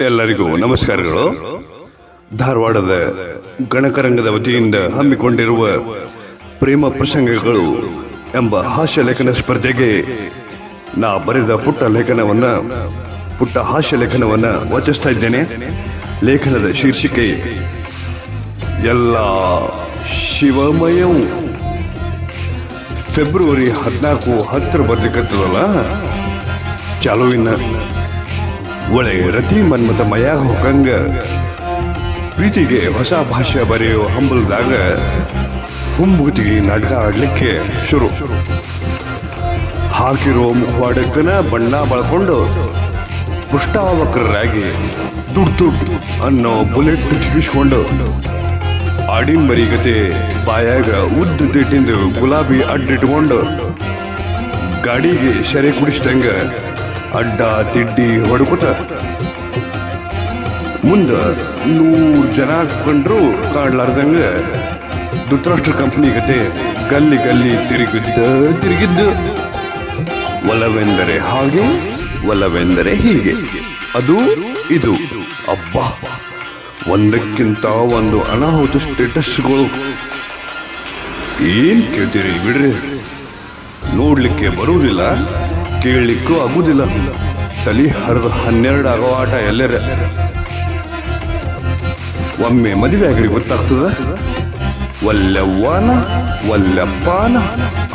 ಎಲ್ಲರಿಗೂ ನಮಸ್ಕಾರಗಳು. ಧಾರವಾಡದ ಗಣಕರಂಗದ ವತಿಯಿಂದ ಹಮ್ಮಿಕೊಂಡಿರುವ ಪ್ರೇಮ ಪ್ರಸಂಗಗಳು ಎಂಬ ಹಾಸ್ಯ ಲೇಖನ ಸ್ಪರ್ಧೆಗೆ ನಾ ಬರೆದ ಪುಟ್ಟ ಲೇಖನವನ್ನ, ಪುಟ್ಟ ಹಾಸ್ಯ ಲೇಖನವನ್ನ ವಾಚಿಸ್ತಾ ಇದ್ದೇನೆ. ಲೇಖನದ ಶೀರ್ಷಿಕೆ, ಎಲ್ಲ ಶಿವಮಯವು. ಫೆಬ್ರವರಿ ಹದಿನಾಲ್ಕು ಹತ್ತಿರ ಬರ್ಲಿಕ್ಕತ್ತದಲ್ಲ ಚಾಲುವಿನ ಒಳ್ಳೆ ರತಿ ಮನ್ಮತ ಮಯ ಹೊಕ್ಕಂಗ. ಪ್ರೀತಿಗೆ ಹೊಸ ಭಾಷೆ ಬರೆಯೋ ಹಂಬಲದಾಗ ಹುಂಬುತಿಗೆ ನಾಟಕ ಆಡ್ಲಿಕ್ಕೆ ಶುರು. ಹಾಕಿರೋ ಮುಖವಾಡಕ್ಕನ ಬಣ್ಣ ಬಳಕೊಂಡು ಪುಷ್ಟಾವಕ್ರರಾಗಿ ದುಡ್ಡು ಅನ್ನೋ ಬುಲೆಟ್ ಚಿಗಿಸ್ಕೊಂಡು ಆಡಿಂಬರಿಗತೆ ಬಾಯಾಗ ಉದ್ದು ದಿಟ್ಟಿಂದು ಗುಲಾಬಿ ಅಡ್ಡಿಟ್ಕೊಂಡು ಗಾಡಿಗೆ ಶರೆ ಕುಡಿಸ್ದಂಗ ಅಡ್ಡ ತಿಡ್ಡಿ ಹೊಡ್ಕೊತ ಮುಂದ ನೂರು ಜನ ಕಂಡ್ರು ಕಾಣ್ಲಾರ್ದಂಗ ಧೃತರಾಷ್ಟ್ರ ಕಂಪ್ನಿ ಕತೆ ಗಲ್ಲಿ ಗಲ್ಲಿ ತಿರುಗಿದ್ದ, ತಿರುಗಿದ್ದು. ಒಲವೆಂದರೆ ಹಾಗೆ, ಒಲವೆಂದರೆ ಹೀಗೆ. ಅದು, ಇದು. ಅಬ್ಬಾ! ಒಂದಕ್ಕಿಂತ ಒಂದು ಅನಾಹುತ ಸ್ಟೇಟಸ್ಗಳು. ಏನ್ ಕೇಳ್ತೀರಿ ಬಿಡ್ರಿ? ನೋಡ್ಲಿಕ್ಕೆ ಬರುವುದಿಲ್ಲ. ಕೇಳಲಿಕ್ಕೂ ಆಗುದಿಲ್ಲ. ತಲಿ ಹರಿದು ಹನ್ನೆರಡು ಆಗೋ ಆಟ ಎಲ್ಲರ. ಒಮ್ಮೆ ಮದುವೆ ಆಗಲಿ ಗೊತ್ತಾಗ್ತದ? ಒಲ್ಲೆವ್ವಾನ ಒಲ್ಲೆಪ್ಪಾನ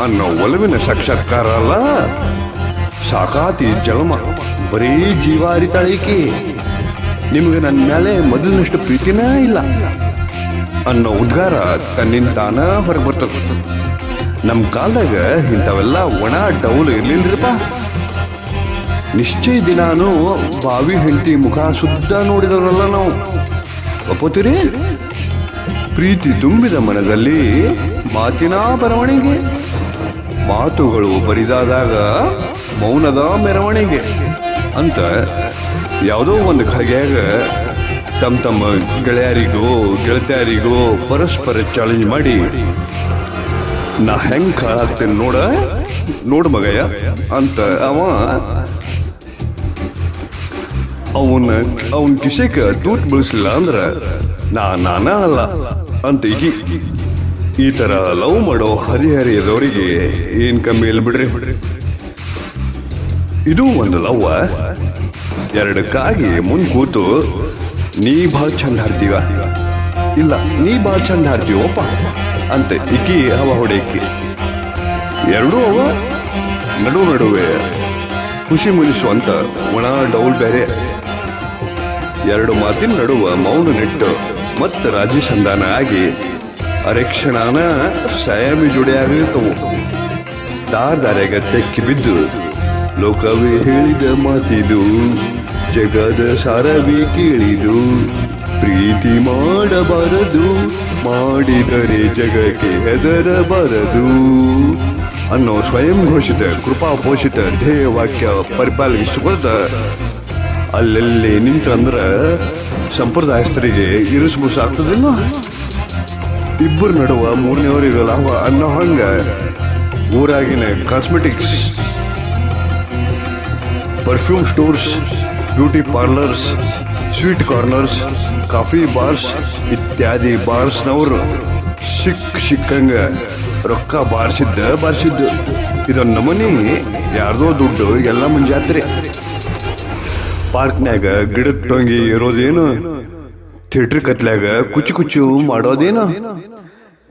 ಅನ್ನೋ ಒಲವಿನ ಸಾಕ್ಷಾತ್ಕಾರ ಅಲ್ಲ ಸಾಕಾತಿ ಜನ್ಮ ಬರೀ ಜೀವಾರಿ ತಳಿಕೆ. ನಿಮಗೆ ನನ್ನ ಮೇಲೆ ಮೊದಲಿನಷ್ಟು ಪ್ರೀತಿನೇ ಇಲ್ಲ ಅನ್ನೋ ಉದ್ಗಾರ ತನ್ನಿಂದ ತಾನ ಹೊರಗೆ ಬರ್ತದ. ನಮ್ಮ ಕಾಲದಾಗ ಇಂಥವೆಲ್ಲ ಒಣ ಡೌಲ್ ಇರ್ಲಿಲ್ರಿಪ್ಪ? ನಿಶ್ಚಯ ದಿನಾನು ಬಾವಿ ಹೆಂಡತಿ ಮುಖ ಶುದ್ಧ ನೋಡಿದವರಲ್ಲ ನಾವು. ಒಪ್ಪೋತೀರಿ ಪ್ರೀತಿ ತುಂಬಿದ ಮನದಲ್ಲಿ ಮಾತಿನ ಬರವಣಿಗೆ. ಮಾತುಗಳು ಬರಿದಾದಾಗ ಮೌನದ ಮೆರವಣಿಗೆ. ಅಂತ ಯಾವುದೋ ಒಂದು ಖಗೆಯಾಗ ತಮ್ಮ ತಮ್ಮ ಗೆಳೆಯರಿಗೋ ಗೆಳತಿಯರಿಗೋ ಪರಸ್ಪರ ಚಾಲೆಂಜ್ ಮಾಡಿ ನಾ ಹೆಂಗ್ ಕಾಳಾಗ್ತೇನೆ ನೋಡ? ನೋಡ ಮಗಯ್ಯ, ಅಂತ ಅವ. ಅವನ, ಅವನ್ ಕಿಶೆಕ ದೂತ್ ಬಳಸಲಿಲ್ಲ ಅಂದ್ರ ನಾ ನಾನ ಅಲ್ಲ, ಅಂತ ಈ ಈ ತರ ಲವ್ ಮಾಡೋ ಹರಿಹರಿಯದವರಿಗೆ ಏನ್ ಕಮ್ಮಿ ಇಲ್ಲ ಬಿಡ್ರಿ. ಇದು ಒಂದು ಲವ್ವ. ಎರಡಕ್ಕಾಗಿ ಮುಂದ್ ಕೂತು ನೀ ಭಾಳ ಚಂದ ಹಾಡ್ತೀವ. ಇಲ್ಲ, ನೀ ಭಾಳ ಚಂದ ಹಾಡ್ತೀವಪ್ಪ. ಅಂತ ಇಕ್ಕಿ ಹವ ಹೊಡೆಯಕ್ಕಿ ಎರಡೂ ಅವ ನಡು ನಡುವೆ. ಖುಷಿ ಮುನಿಸುವಂತ ಒಣ ಡೌಲ್ ಬೇರೆ ಎರಡು ಮಾತಿನ ನಡುವ ಮೌನ ನೆಟ್ಟು, ಮತ್ತೆ ರಾಜಿ ಸಂಧಾನ ಆಗಿ ಅರೆಕ್ಷಣಾನ ಸಾಯಾಮಿ ದಾರ್ ದಾರ್ಯಾಗ ತೆಕ್ಕಿ ಬಿದ್ದು, ಲೋಕವೇ ಹೇಳಿದ ಮಾತಿದು, ಜಗದ ಸಾರವೇ ಕೇಳಿದು. ಪ್ರೀತಿ ಮಾಡಬಾರದು, ಮಾಡಿದರೆ ಜಗಕ್ಕೆ ಹೆದರಬಾರದು ಅನ್ನೋ ಸ್ವಯಂ ಘೋಷಿತ, ಕೃಪಾ ಪೋಷಿತ ಧ್ಯೇಯ ವಾಕ್ಯ ಪರಿಪಾಲಿಸಿಕೊಳ್ತ ಅಲ್ಲೆಲ್ಲಿ ನಿಂತಂದ್ರ ಸಂಪ್ರದಾಯಸ್ಥರಿಗೆ ಇರಿಸ್ಬುಸ್ ಆಗ್ತದಿಲ್ಲ ಇಬ್ಬರು ನಡುವ ಮೂರನೇವರಿಗೆ ಲಾಭ ಅನ್ನೋ ಹಂಗ ಊರಾಗಿನ cosmetics perfume stores beauty parlours sweet corners coffee bars ಇತ್ಯಾದಿ ಬಾರ್ಸ್ನವರು ಸಿಕ್ ಸಿಕ್ಕಂಗ ರೊಕ್ಕ ಬಾರಿಸಿದ್ದ ಬಾರಿಸಿದ್ದು. ಇದೊಂದು ನಮೂನಿ, ಯಾರ್ದೋ ದುಡ್ಡು, ಎಲ್ಲ ಮುಂಜಾತ್ರಿ. ಪಾರ್ಕ್ನ್ಯಾಗ ಗಿಡದ ತೊಂಗಿ ಇರೋದೇನು? ಥಿಯೇಟ್ರ್ ಕತ್ಲಾಗ ಕುಚ್ಚು ಕುಚ್ಚು ಮಾಡೋದೇನು?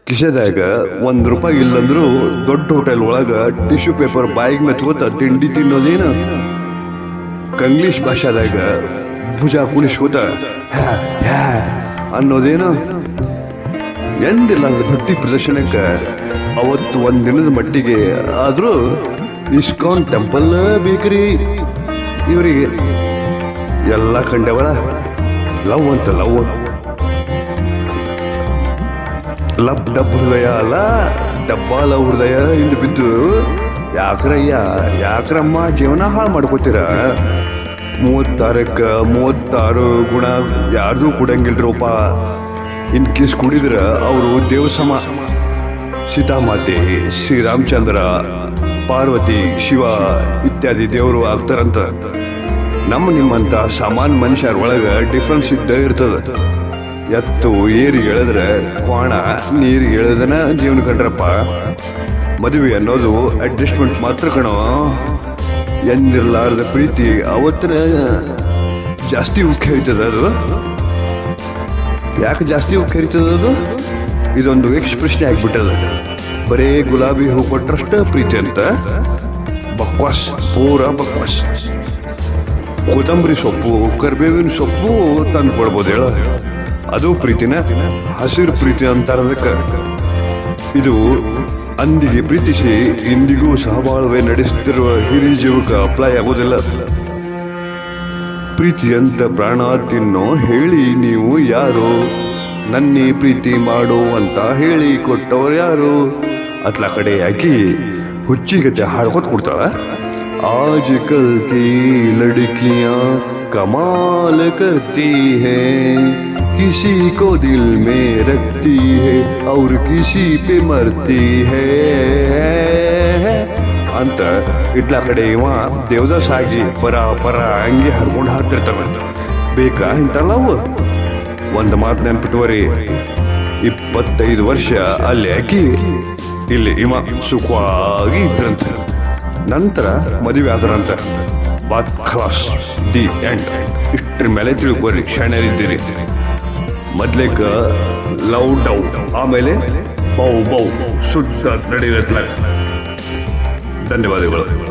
ಕಿಶೆದಾಗ ಒಂದ್ ರೂಪಾಯಿ ಇಲ್ಲಂದ್ರು ದೊಡ್ಡ ಹೋಟೆಲ್ ಒಳಗ ಟಿಶ್ಯೂ ಪೇಪರ್ ಬಾಯಿಗೆ ಮೆತ್ಕೋತ ತಿಂಡಿ ತಿನ್ನೋದೇನು? ಕಂಗ್ಲೀಷ್ ಭಾಷಾದಾಗ ಭುಜ ಕುಣಿಸ್ಕೋತ ಅನ್ನೋದೇನು? ಎಂದಿಲ್ಲ ಭಕ್ತಿ ಪ್ರದರ್ಶನಕ್ಕೆ ಅವತ್ತು ಒಂದು ದಿನದ ಮಟ್ಟಿಗೆ. ಆದರೂ ಇಸ್ಕಾನ್ ಟೆಂಪಲ್ ಬೇಕ್ರಿ. ಇವರಿಗೆ ಎಲ್ಲ ಕಂಡವಳ? ಲವ್ ಅಂತ ಲವ್. ಲಬ್ ಡಬ್ ಹೃದಯ ಅಲ್ಲ, ಡಬ್ಬಾಲ ಹೃದಯ ಇಂದು ಬಿದ್ದು. ಯಾಕ್ರಯ್ಯ, ಯಾಕ್ರಮ್ಮ ಜೀವನ ಹಾಳು ಮಾಡ್ಕೋತೀರ? ಮೂವತ್ತಾರಕ್ಕ ಮೂವತ್ತಾರು ಗುಣ ಯಾರ್ದು ಕುಡಂಗಿಲ್ರಪ್ಪ. ಇನ್ ಕಿಸ್ ಕುಡಿದ್ರ ಅವರು ದೇವಸಮ. ಸೀತಾಮಾತೆ, ಶ್ರೀರಾಮಚಂದ್ರ, ಪಾರ್ವತಿ, ಶಿವ ಇತ್ಯಾದಿ ದೇವರು ಆಗ್ತಾರಂತ. ನಮ್ಮ ನಿಮ್ಮಂತ ಸಾಮಾನ್ಯ ಮನುಷ್ಯರ ಒಳಗೆ ಡಿಫ್ರೆನ್ಸ್ ಇದ್ದ ಇರ್ತದ. ಎತ್ತು ಏರಿಗೆ ಎಳೆದ್ರೆ ಕ್ವಾಣ ನೀರಿಗೆ ಎಳೆದನ ಜೀವನ ಕಂಡ್ರಪ್ಪ. ಮದುವೆ ಅನ್ನೋದು ಅಡ್ಜಸ್ಟ್ಮೆಂಟ್ ಮಾತ್ರ ಕಣೋ. ಎಂದಿರ್ಲಾರ್ದ ಪ್ರೀತಿ ಅವತ್ತಿನ ಜಾಸ್ತಿ ಉಕ್ಕಿ ಹರಿತದ ಅದು? ಯಾಕೆ ಜಾಸ್ತಿ ಉಕ್ಕಿ ಹರಿತದ ಅದು? ಇದೊಂದು ಎಕ್ಸ್ಪ್ರೆಷನ್ ಆಗಿಬಿಟ್ಟದ. ಬರೇ ಗುಲಾಬಿ ಹೂ ಕೊಟ್ಟರಷ್ಟ ಪ್ರೀತಿ ಅಂತ? ಬಕ್ವಾಸ್, ಪೂರ ಬಕ್ವಾಸ್. ಕೊತ್ತಂಬರಿ ಸೊಪ್ಪು, ಕರಿಬೇವಿನ ಸೊಪ್ಪು ತಂದು ಕೊಡ್ಬೋದು ಹೇಳ. ಅದು ಪ್ರೀತಿನ? ಹಸಿರು ಪ್ರೀತಿ ಅಂತಾರ ಅದಕ್ಕೆ ಇದು ಅಂದಿಗೆ ಪ್ರೀತಿಸಿ ಇಂದಿಗೂ ಸಹಬಾಳ್ವೆ ನಡೆಸುತ್ತಿರುವ ಹಿರಿಯ ಜೀವಕ ಅಪ್ಲೈ ಆಗೋದಿಲ್ಲ ಪ್ರೀತಿ ಅಂತ ಪ್ರಾಣ ತಿನ್ನೋ ಹೇಳಿ ನೀವು ಯಾರು? ನನ್ನೇ ಪ್ರೀತಿ ಮಾಡು ಅಂತ ಹೇಳಿ ಕೊಟ್ಟವ್ರು ಯಾರು? ಅತ್ಲ ಕಡೆ ಹಾಕಿ ಹುಚ್ಚಿಗತೆ ಹಾಡ್ಕೊತ್ ಕೊಡ್ತಾಳ? ಆಜ್ ಕಲ್ಕಿ ಕಿ ಲಡಕಿಯಾ ಕಮಾಲ್ ಕರ್ತಿ ಹೇ. किसी को दिल में रखती है और किसी पे मरती है ಅಂತ ಇಟ್ಲ ಕಡೆ ಇವ ದೇವದಾಸ್ ಆಗಿ ಪರ ಪರ ಹಂಗೆ ಹರ್ಕೊಂಡು ಹಾಕ್ತಿರ್ತಾವ ಬೇಕಾ ಇಂತಲ್ಲ ಅವು ಒಂದು ಮಾತು ನೆನ್ಪಿಟ್ವರಿ ಇಪ್ಪತ್ತೈದು ವರ್ಷ ಅಲ್ಲಿ ಹಾಕಿ ಇಲ್ಲಿ ಇವ ಸುಖವಾಗಿ ಇದ್ರಂತ ನಂತರ ಮದುವೆ ಆದ್ರಂತ ಬಾತ್ ಖಲಾಸ್ ದಿ ಎಂಡ್ ಇಷ್ಟ್ರ ಮೇಲೆ ತಿಳ್ಕೊರಿ ಶಾಣ್ಯರಿದ್ದೀರಿ ಮೊದ್ಲೇಕ ಲವ್ ಡೌ ಆಮೇಲೆ ಬೌ ಬೌ ಶುದ್ಧ ನಡೆಯುತ್ತಲ್ಲ ಧನ್ಯವಾದಗಳು